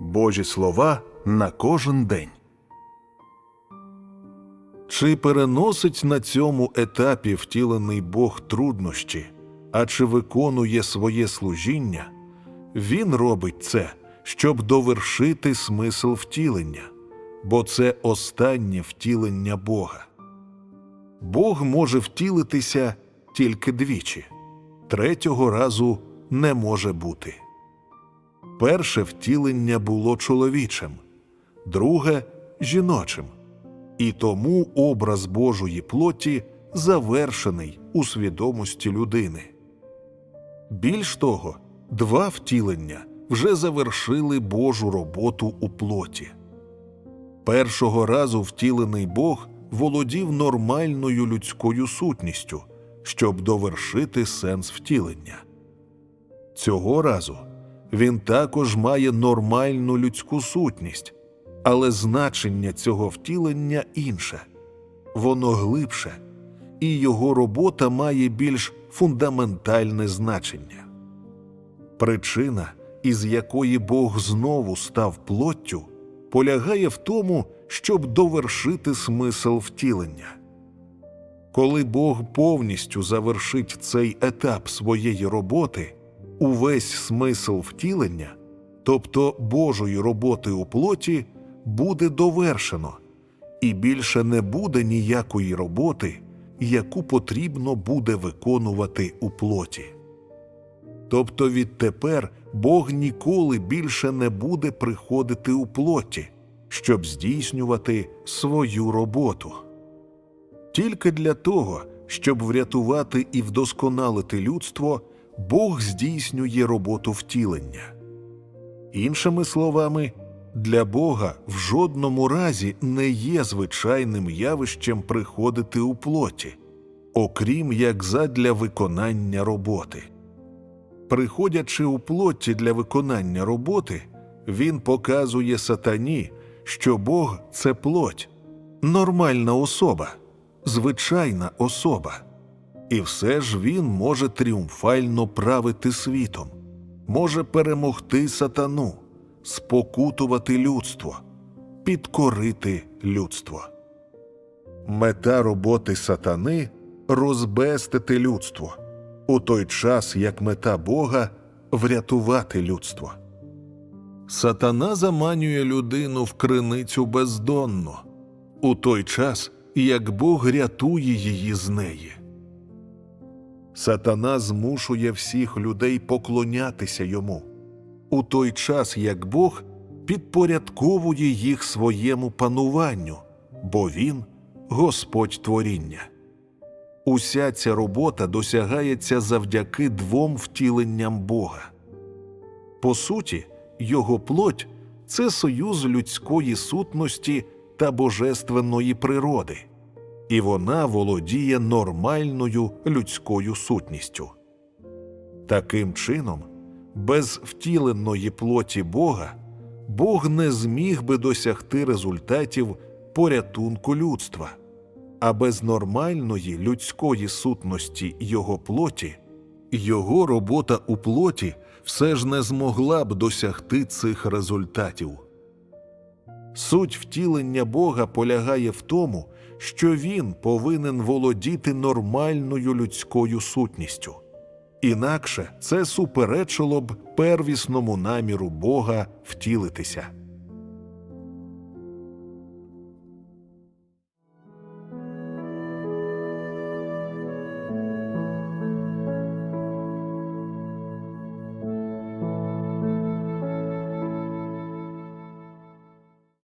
Божі слова на кожен день. Чи переносить на цьому етапі втілений Бог труднощі, а чи виконує своє служіння? Він робить це, щоб довершити смисл втілення, бо це останнє втілення Бога. Бог може втілитися тільки двічі, третього разу не може бути. Перше втілення було чоловічим, друге жіночим, і тому образ Божої плоті завершений у свідомості людини. Більш того, два втілення вже завершили Божу роботу у плоті. Першого разу втілений Бог володів нормальною людською сутністю, щоб довершити сенс втілення. Цього разу він також має нормальну людську сутність, але значення цього втілення інше, воно глибше, і його робота має більш фундаментальне значення. Причина, із якої Бог знову став плоттю, полягає в тому, щоб довершити смисл втілення. Коли Бог повністю завершить цей етап своєї роботи, увесь смисл втілення, тобто Божої роботи у плоті, буде довершено, і більше не буде ніякої роботи, яку потрібно буде виконувати у плоті. Тобто відтепер Бог ніколи більше не буде приходити у плоті, щоб здійснювати свою роботу. Тільки для того, щоб врятувати і вдосконалити людство, Бог здійснює роботу втілення. Іншими словами, для Бога в жодному разі не є звичайним явищем приходити у плоті, окрім як задля виконання роботи. Приходячи у плоті для виконання роботи, він показує сатані, що Бог це плоть, нормальна особа, звичайна особа. І все ж він може тріумфально правити світом, може перемогти сатану, спокутувати людство, підкорити людство. Мета роботи сатани розбестити людство, у той час як мета Бога врятувати людство. Сатана заманює людину в криницю бездонну, у той час як Бог рятує її з неї. Сатана змушує всіх людей поклонятися йому, у той час як Бог підпорядковує їх своєму пануванню, бо Він Господь творіння. Уся ця робота досягається завдяки двом втіленням Бога. По суті, його плоть це союз людської сутності та божественної природи і вона володіє нормальною людською сутністю. Таким чином, без втіленої плоті Бога Бог не зміг би досягти результатів порятунку людства, а без нормальної людської сутності його плоті його робота у плоті все ж не змогла б досягти цих результатів. Суть втілення Бога полягає в тому, що він повинен володіти нормальною людською сутністю. Інакше це суперечило б первісному наміру Бога втілитися.